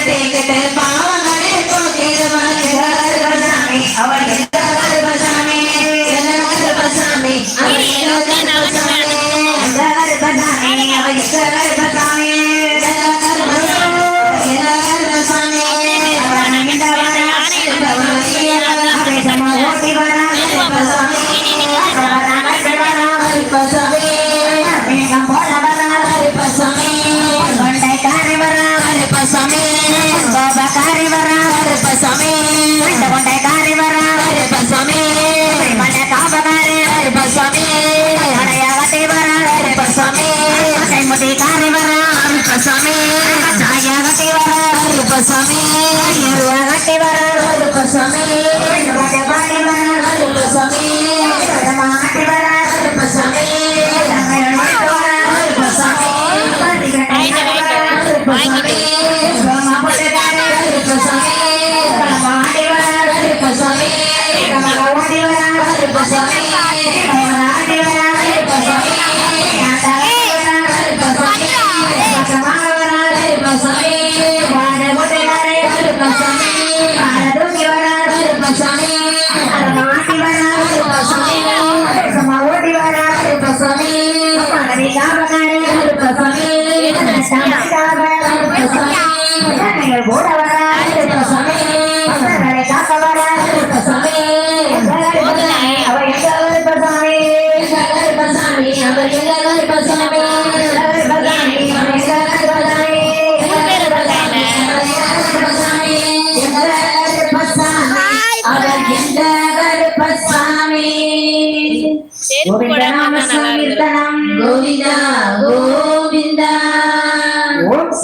കേക്കട്ടെ കേക്കട്ടെ Thank you.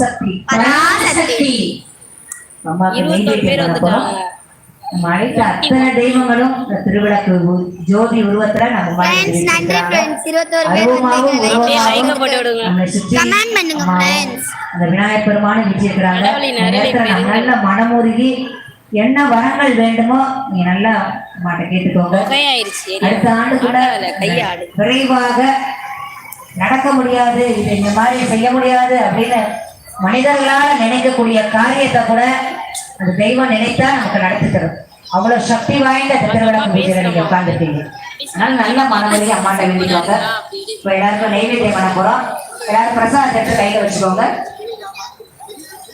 சக்தி. பராசக்தி. நம்ம அழைத்த அத்தனை தெய்வங்களும் இந்த திருவிளக்கு ஜோதி உருவத்துல நம்ம. அந்த விநாயகர். நல்ல மனமுருகி என்ன வரங்கள் வேண்டுமோ நீங்க நல்லா மாட்ட கேட்டுக்கோங்க. அடுத்த ஆண்டு கூட விரைவாக நடக்க முடியாது. இது இந்த மாதிரி செய்ய முடியாது அப்படின்னு மனிதர்களால நினைக்கக்கூடிய காரியத்தை கூட அந்த தெய்வம் நினைத்தா நமக்கு நடத்தி தரும். அவ்வளவு சக்தி வாய்ந்த திருவிழாக்கு பூஜையில நீங்க உட்கார்ந்துருக்கீங்க. அதனால நல்ல மனவழி அம்மாட்ட வேண்டிக்கோங்க. இப்ப எல்லாருக்கும் நெய்வேத்தியம் பண்ண போறோம். எல்லாரும் பிரசாதத்தை எடுத்து கையில வச்சுக்கோங்க.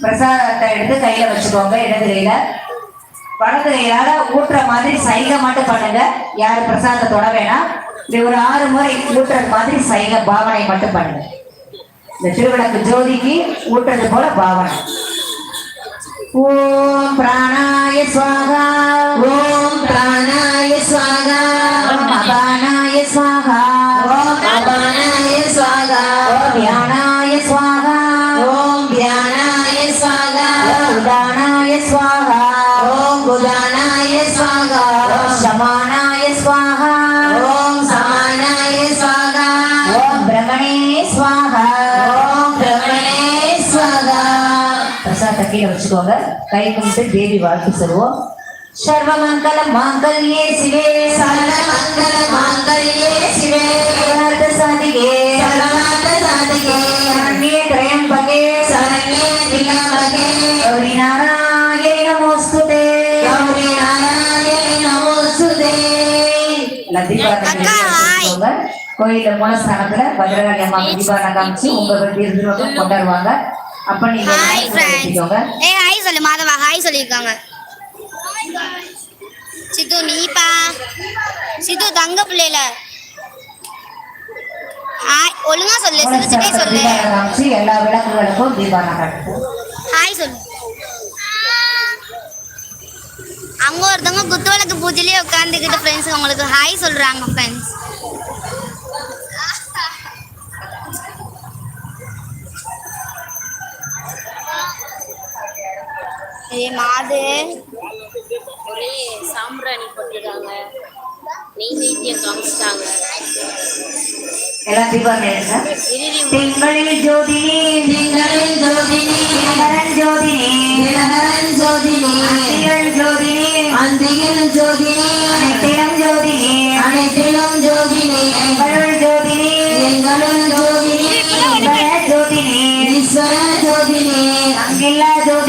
பிரசாதத்தை எடுத்து கையில வச்சுக்கோங்க இடது கையில வலது கையால ஊட்டுற மாதிரி சைகை மட்டும் பண்ணுங்க. யாரும் பிரசாதத்தை தொட வேணாம். இப்படி ஒரு ஆறு முறை ஊட்டுறது மாதிரி சைகை பாவனை மட்டும் பண்ணுங்க. இந்த திருவிளக்கு ஜோதிக்கு ஊட்டுறது போல பாவனை. ஓம் பிராணாய ஸ்வாகா ஓம் பிராணாய ஸ்வாகா ஓம் அபானாய ஸ்வாகா ஓம் அபானாய ஸ்வாகா ஓம் தியானாய ஸ்வாகா ஓம் தியானாய ஓம் உதானாய ஸ்வாகா ஓம் உதானாய ஸ்வாகா ஓம் சமானாய கீழே வச்சுக்கோங்க. கை கும்பிட்டு தேவி வாழ்த்து சொல்லுவோம். சர்வமங்கல மாங்கல்யே சிவே சர்வமங்கல மாங்கல்யே சிவே. சர்வார்த்த சாதிகே சர்வார்த்த சாதிகே சரண்யே திரையம்பகே சரண்யே திரியம்பகே கௌரி நாராயணி நமோஸ்துதே. கௌரி நாராயணி நமோஸ்துதே. ஹாய். கோயில மூலஸ்தானத்துல பத்ரகாளி அம்மா தீபாவளி காமிச்சு உங்க விருதுவங்க கொண்டாடுவாங்க. அப்ப நீங்க ஹாய் வேண்டிக்கோங்க. ஏய் ஹாய் சொல்லு மாதவா. ஹாய் சொல்லியிருக்காங்க. சித்து நீப்பா. சித்து தங்க பிள்ளைல ஹாய் ஒழுங்கா சொல்லு சிரிச்சுட்டே சொல்லு. எல்லா விளக்குகளுக்கும் தீபாவளி ஹாய் சொல்லு. அங்க ஒருத்தவங்க குத்துவிளக்கு பூஜையிலே உட்காந்துக்கிட்டு ஃப்ரெண்ட்ஸ் உங்களுக்கு ஹாய் சொல்றாங்க ஃப்ரெண்ட்ஸ் ஏ மாது ஒரே சாம்பிராணி போட்டிருக்காங்க. நெய் நைத்தியம் காமிச்சிட்டாங்க திங்களில் ஜோதினி திங்களில் ஜோதினி தினகரன் ஜோதினி தினகரன் ஜோதினி திங்கள் ஜோதினி அந்தியில் ஜோதினி அனைத்திலும் ஜோதினி அனைத்திலும் ஜோதினி எங்களுள் ஜோதினி எங்களுள் ஜோதினி ஜோதினி ஈஸ்வர ஜோதினி அங்கில்லா ஜோதினி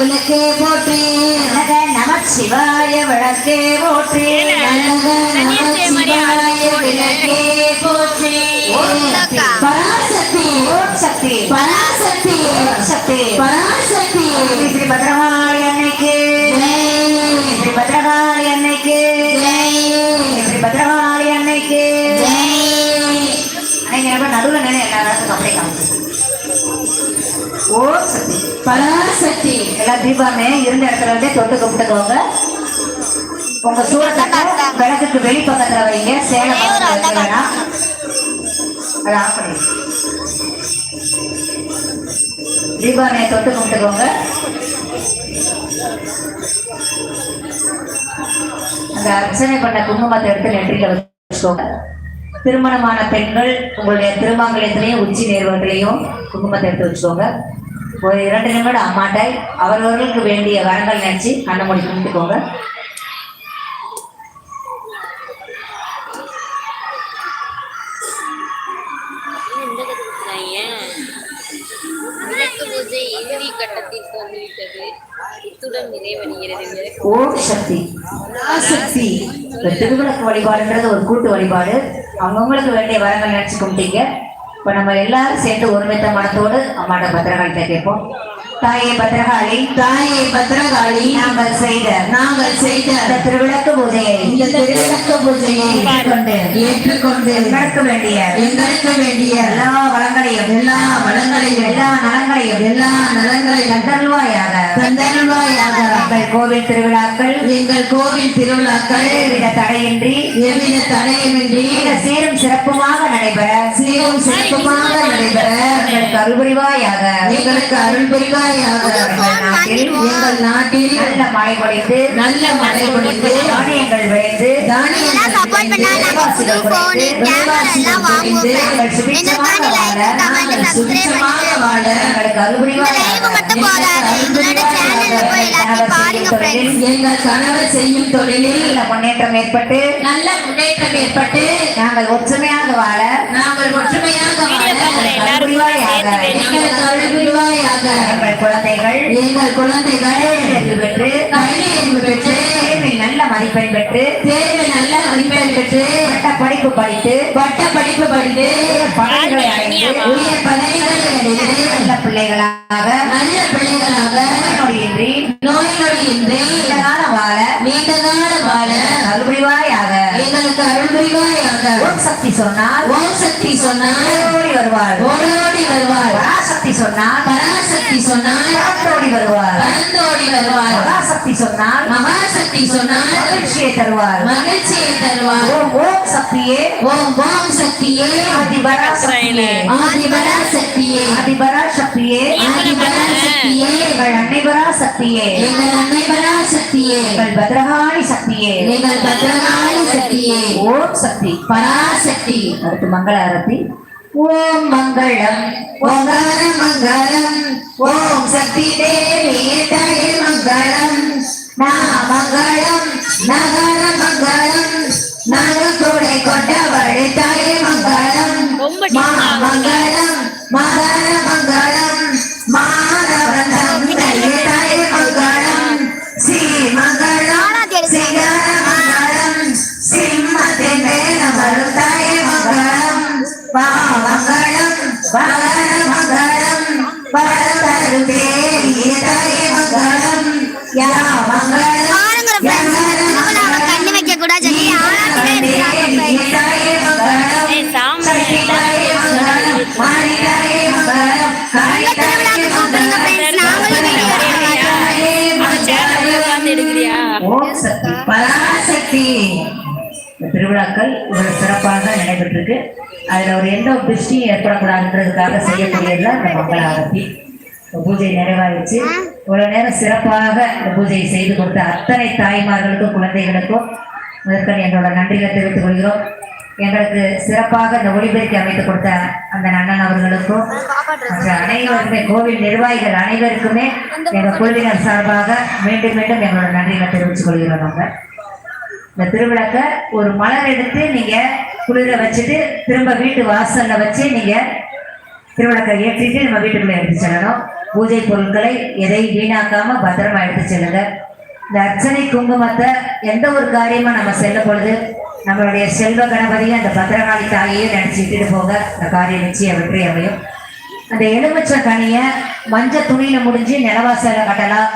விளக்கே போற்றி நம சிவாய விளக்கே போற்றி நம சிவாய விளக்கே போற்றி பராசக்தி ஓம் சக்தி பராசக்தி ஓம் சக்தி ஸ்ரீ பத்ரகாளி அன்னைக்கு. ஸ்ரீ பத்ரகாளி அன்னைக்கு. ஸ்ரீ பத்ரகாளி அன்னைக்கு. அன்னைக்கு நம்ம நடுவில் நின்று எல்லா நேரத்துக்கும் அப்படியே காமிச்சு. ஓம் சக்தி. பராசக்தி. எல்லா தீபமே இருந்த இடத்துல இருந்தே தொட்டு கும்பிட்டுக்கோங்க. உங்க சூரத்தை விளக்குக்கு வெளிப்பக்கத்துல வைங்க. சேலை பக்கத்துல வேணாம் அதை ஆஃப் பண்ணி தீபாவளியை தொட்டு கும்பிட்டுக்கோங்க. அந்த அர்ச்சனை பண்ண குங்குமத்தை எடுத்து நெற்றியில வச்சுக்கோங்க. திருமணமான பெண்கள் உங்களுடைய திருமாங்கலத்திலையும் உச்சி நேர்வர்களையும் குங்குமத்தை எடுத்து வச்சுக்கோங்க. ஒரு இரண்டு நிமிடம் அம்மாட்டை அவரவர்களுக்கு வேண்டிய வரங்கள் நினைச்சு கண்ணை மூடி கும்பிட்டுக்கோங்க. ஓம் சக்தி சக்தி இந்த திருவிளக்கு வழிபாடுன்றது ஒரு கூட்டு வழிபாடு. அவங்கவுங்களுக்கு வேண்டிய வரங்கள் நினைச்சு கும்பிட்டீங்க இப்போ நம்ம எல்லாரும் சேர்ந்து ஒருமித்த மனத்தோடு அம்மாட்ட பத்திரகாலத்தை கேட்போம். தாயே பத்திரகாளி. தாயே பத்ரகாளி நாங்கள் செய்த நாங்கள் செய்த இந்த திருவிளக்கு பூஜையை இந்த திருவிளக்க பூஜையை ஏற்றுக்கொண்டு ஏற்றுக்கொண்டு எங்களுக்கு வேண்டிய எங்களுக்கு வேண்டிய எல்லா வளங்களையும் எல்லா வளங்களையும் எல்லா நலங்களையும் எல்லா நலங்களையும் தந்தருவாயாக தந்தருவாயாக எங்கள் கோவில் திருவிழாக்கள் எங்கள் கோவில் திருவிழாக்கள் எவ்வித தடையின்றி எவ்வித தடையுமின்றி சீரும் சிறப்புமாக நடைபெற சீரும் சிறப்புமாக நடைபெற எங்களுக்கு அருள்புரிவாயாக எங்களுக்கு அருள் புரிவாயாக. எங்கள் நாட்டில் நல்ல மழை பொழிந்து நல்ல மழை பொழிந்து தானியங்கள் விளைந்து சப்ஸ்கிரைப் சுபிட்சமாக பண்ணிட்டு வாழ எங்கள் கணவர் செய்யும் தொழிலில் நல்ல முன்னேற்றம் ஏற்பட்டு நல்ல முன்னேற்றம் ஏற்பட்டு நாங்கள் ஒற்றுமையாக வாழ நாங்கள் ஒற்றுமையாக வாழ எங்கள் குழந்தைகள் எங்கள் குழந்தைகள் பெற்று கல்வி பெற்று நல்ல மதிப்பெண் பெற்று தேர்வில் நல்ல மதிப்பெண் பெற்று பட்ட படிப்பு படித்து பட்ட படிப்பு படித்து பதவிகளை அடைந்து உயர் பதவிகளை அடைந்து நல்ல பிள்ளைகளாக நல்ல வாழ அருள்புரிவாயாக எங்களுக்கு அருள் புரிவாயாக ஓம் சக்தி சொன்னால் ஓம் சக்தி சொன்னால் ஓடி வருவாள். ஓடோடி வருவார் பராசக்தி சொன்னால் பராசக்தி சொன்னால் பரந்தோடி வருவாள். பரந்தோடி வருவார் மகாசக்தி சொன்னால் மகாசக்தி சொன்னால் மகிழ்ச்சியை தருவாள். மகிழ்ச்சியை தருவார் ஓம் ஓம் சக்தியே. ஓம் ஓம் சக்தியே. ஆதிபராசக்தியே. ஆதிபராசக்தியே. ஆதிபராசக்தியே. ஆதிபராசக்தியே. எங்கள் அன்னைபராசக்தியே. எங்கள் அன்னைபராசக்தியே எங்கள் பத்ரகாளி சக்தியே. எங்கள் பத்ரகாளி சக்தியே. ஓம் சக்தி. பராசக்தி. அடுத்து மங்கள அரத்தி ஓம் மங்களம். ஓங்கார மங்களம். ஓம் சக்தி தேவி தாயே மங்களம். நா மங்களம். நகர மங்களம். நகத்தோடை கொண்டவள் தாயே மங்களம். மா மங்களம். மகர மங்களம் மகர மங்களம் வரதரு தேவியே தாயே மங்களம் யா மங்களம் கண்ணு வைக்க கூடாது மங்களம் ஓம் சக்தி பராசக்தி. திருவிழாக்கள் இவ்வளவு சிறப்பாக நடைபெற்றிருக்கு. அதில் ஒரு எந்த ஒரு திருஷ்டியும் ஏற்படக்கூடாதுன்றதுக்காக செய்யக்கூடியதில் அந்த மங்கள ஆரத்தி. பூஜை நிறைவாயிடுச்சு. இவ்வளவு நேரம் சிறப்பாக இந்த பூஜையை செய்து கொடுத்த அத்தனை தாய்மார்களுக்கும் குழந்தைகளுக்கும் முதற்கன் எங்களோட நன்றிகளை தெரிவித்துக் கொள்கிறோம். எங்களுக்கு சிறப்பாக இந்த ஒளிபெருக்கி அமைத்து கொடுத்த அந்த அண்ணன் அவர்களுக்கும் மற்ற அனைவருக்குமே கோவில் நிர்வாகிகள் அனைவருக்குமே எங்கள் குழுவினர் சார்பாக மீண்டும் மீண்டும் எங்களோட நன்றிகளை தெரிவித்துக் கொள்கிறோம் நாங்கள். இந்த திருவிளக்க ஒரு மலர் எடுத்து நீங்க குளிர வச்சுட்டு திரும்ப வீட்டு வாசல்ல வச்சு நீங்க திருவிளக்கை ஏற்றிட்டு நம்ம வீட்டுக்குள்ள எடுத்து செல்லணும். பூஜை பொருட்களை எதை வீணாக்காம பத்திரமா எடுத்து செல்லுங்க. இந்த அர்ச்சனை குங்குமத்தை எந்த ஒரு காரியமா நம்ம செல்லும் பொழுது நம்மளுடைய செல்வ கணபதியும் அந்த பத்திரகாளி தாயையும் நினைச்சுட்டு போக அந்த காரியம் நிச்சயம் வெற்றி அமையும் அந்த எலுமிச்சை கனியை மஞ்சள் துணியில முடிஞ்சு நிலவாசல கட்டலாம்.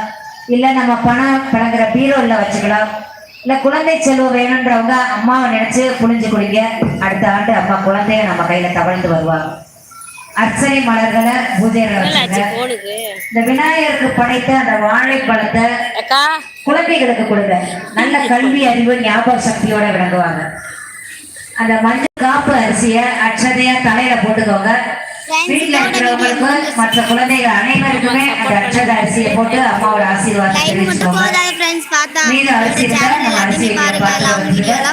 இல்லை நம்ம பணம் பழங்குற பீரோல்ல வச்சுக்கலாம். இல்ல குழந்தை செல்வம் வேணுன்றவங்க அம்மாவை நினைச்சு புழிஞ்சு குடிங்க. அடுத்த ஆண்டு அம்மா குழந்தைய நம்ம கையில தவழ்ந்து வருவாங்க அர்ச்சனை மலர்களை போனுக்கு இந்த விநாயகருக்கு படைத்த அந்த வாழைப்பழத்தை குழந்தைகளுக்கு கொடுங்க. நல்ல கல்வி அறிவு ஞாபக சக்தியோட விளங்குவாங்க. அந்த மஞ்சள் காப்பு அரிசிய அட்சதையா தலையில போட்டுக்கோங்க. வீட்டுல இருக்கிறவங்களுக்கும் மற்ற குழந்தைகள் அனைவருக்குமே அந்த அட்சத அரிசியை போட்டு அம்மாவோட ஆசீர்வாதம் தெரிவிச்சுக்கோங்க. மீது அரிசி இருந்தா நம்ம அரிசி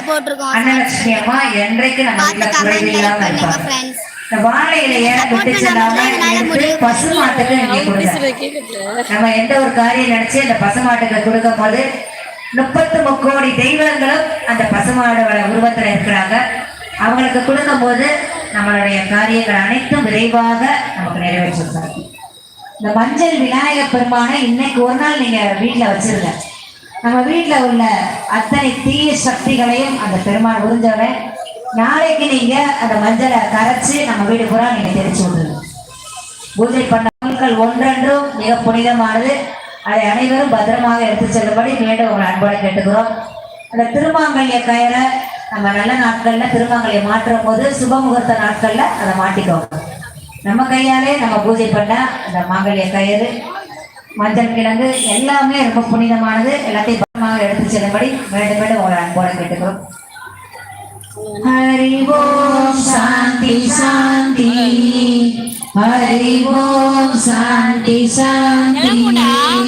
போட்டிருக்கோம் அன்னலட்சுமி அம்மா என்றைக்கு நம்ம வீட்டுல குறைவு இல்லாம பண்ணுங்க இருப்பாங்க? வாழை இலைய விட்டு செல்லாம எடுத்து நீங்க கொடுங்க. நம்ம எந்த ஒரு காரியம் நினைச்சு அந்த பசுமாட்டுக்கு கொடுக்கும் போது முப்பத்து முக்கோடி தெய்வங்களும் அந்த பசுமாடோட உருவத்துல இருக்கிறாங்க. அவங்களுக்கு கொடுக்கும் போது நம்மளுடைய காரியங்கள் அனைத்தும் விரைவாக நமக்கு நிறைவேற்றிருக்காரு இந்த மஞ்சள் விநாயகர் பெருமானை இன்னைக்கு ஒரு நாள் நீங்க வீட்டில் வச்சிருங்க. நம்ம வீட்டில் உள்ள அத்தனை தீய சக்திகளையும் அந்த பெருமாள் உறிஞ்சவன் நாளைக்கு நீங்க அந்த மஞ்சளை கரைச்சு நம்ம வீடு பூரா நீங்க தெரிச்சு விடுங்க பூஜை பண்ண பொருட்கள் ஒன்றென்றும் மிக புனிதமானது. அதை அனைவரும் பத்திரமாக எடுத்து செல்லும்படி மீண்டும் உங்களை அன்போட கேட்டுக்கிறோம். அந்த திருமாங்கல்ய கயிறை நம்ம நல்ல நாட்கள்ல திருமாங்கல்யம் மாற்றும் போது சுபமுகூர்த்த நாட்கள்ல அதை மாட்டிக்கோங்க. நம்ம கையாலே நம்ம பூஜை பண்ண அந்த மாங்கல்ய கயிறு மஞ்சள் கிழங்கு எல்லாமே ரொம்ப புனிதமானது. எல்லாத்தையும் பத்திரமாக எடுத்து செல்லும்படி மீண்டும் மீண்டும் உங்களை அன்போட கேட்டுக்கிறோம். ஹரி ஓம் சாந்தி சாந்தி. ஹரி ஓம் சாந்தி சாந்தி.